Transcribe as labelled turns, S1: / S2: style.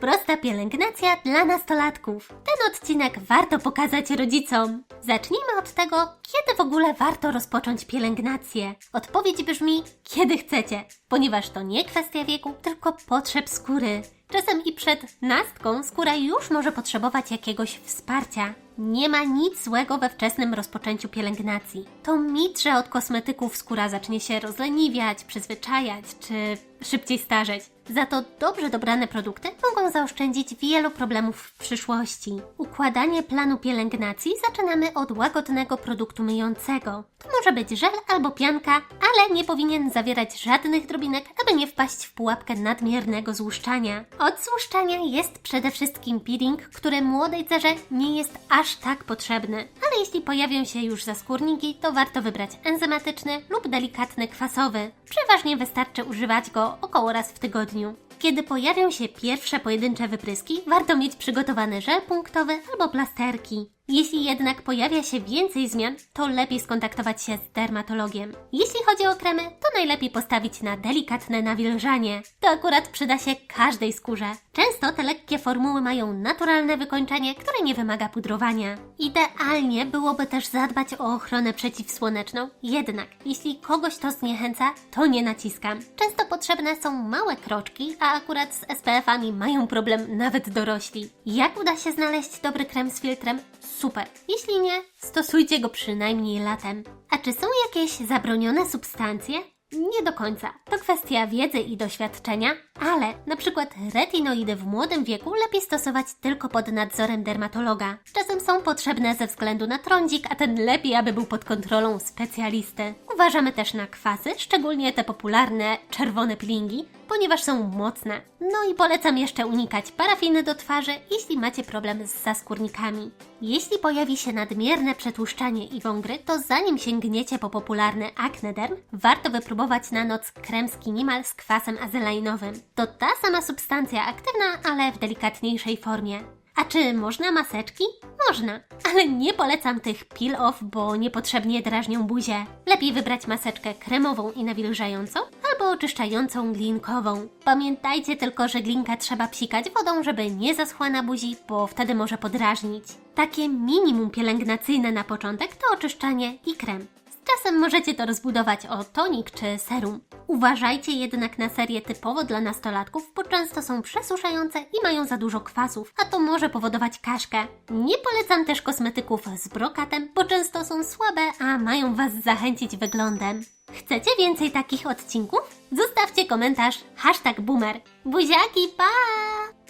S1: Prosta pielęgnacja dla nastolatków. Ten odcinek warto pokazać rodzicom. Zacznijmy od tego, kiedy w ogóle warto rozpocząć pielęgnację. Odpowiedź brzmi, kiedy chcecie, ponieważ to nie kwestia wieku, tylko potrzeb skóry. Czasem i przed nastką skóra już może potrzebować jakiegoś wsparcia. Nie ma nic złego we wczesnym rozpoczęciu pielęgnacji. To mit, że od kosmetyków skóra zacznie się rozleniwiać, przyzwyczajać czy szybciej starzeć. Za to dobrze dobrane produkty mogą zaoszczędzić wielu problemów w przyszłości. Układanie planu pielęgnacji zaczynamy od łagodnego produktu myjącego. To może być żel albo pianka, ale nie powinien zawierać żadnych drobinek, aby nie wpaść w pułapkę nadmiernego złuszczania. Od złuszczania jest przede wszystkim peeling, który młodej cerze nie jest aż tak potrzebny. Ale jeśli pojawią się już zaskórniki, to warto wybrać enzymatyczny lub delikatny kwasowy. Przeważnie wystarczy używać go około raz w tygodniu. Kiedy pojawią się pierwsze pojedyncze wypryski, warto mieć przygotowany żel punktowy albo plasterki. Jeśli jednak pojawia się więcej zmian, to lepiej skontaktować się z dermatologiem. Jeśli chodzi o kremy, to najlepiej postawić na delikatne nawilżanie. To akurat przyda się każdej skórze. Często te lekkie formuły mają naturalne wykończenie, które nie wymaga pudrowania. Idealnie byłoby też zadbać o ochronę przeciwsłoneczną, jednak jeśli kogoś to zniechęca, to nie naciskam. Często potrzebne są małe kroczki, a akurat z SPF-ami mają problem nawet dorośli. Jak uda się znaleźć dobry krem z filtrem? Super. Jeśli nie, stosujcie go przynajmniej latem. A czy są jakieś zabronione substancje? Nie do końca. To kwestia wiedzy i doświadczenia, ale na przykład retinoidy w młodym wieku lepiej stosować tylko pod nadzorem dermatologa. Czasem są potrzebne ze względu na trądzik, a ten lepiej, aby był pod kontrolą specjalisty. Uważamy też na kwasy, szczególnie te popularne czerwone peelingi, ponieważ są mocne. No i polecam jeszcze unikać parafiny do twarzy, jeśli macie problem z zaskórnikami. Jeśli pojawi się nadmierne przetłuszczanie i wągry, to zanim sięgniecie po popularny Acnederm, warto wypróbować na noc krem Skinimal z kwasem azelainowym. To ta sama substancja aktywna, ale w delikatniejszej formie. A czy można maseczki? Można, ale nie polecam tych peel-off, bo niepotrzebnie drażnią buzię. Lepiej wybrać maseczkę kremową i nawilżającą albo oczyszczającą glinkową. Pamiętajcie tylko, że glinkę trzeba psikać wodą, żeby nie zaschła na buzi, bo wtedy może podrażnić. Takie minimum pielęgnacyjne na początek to oczyszczanie i krem. Z czasem możecie to rozbudować o tonik czy serum. Uważajcie jednak na serie typowo dla nastolatków, bo często są przesuszające i mają za dużo kwasów, a to może powodować kaszkę. Nie polecam też kosmetyków z brokatem, bo często są słabe, a mają Was zachęcić wyglądem. Chcecie więcej takich odcinków? Zostawcie komentarz hashtag boomer. Buziaki, pa!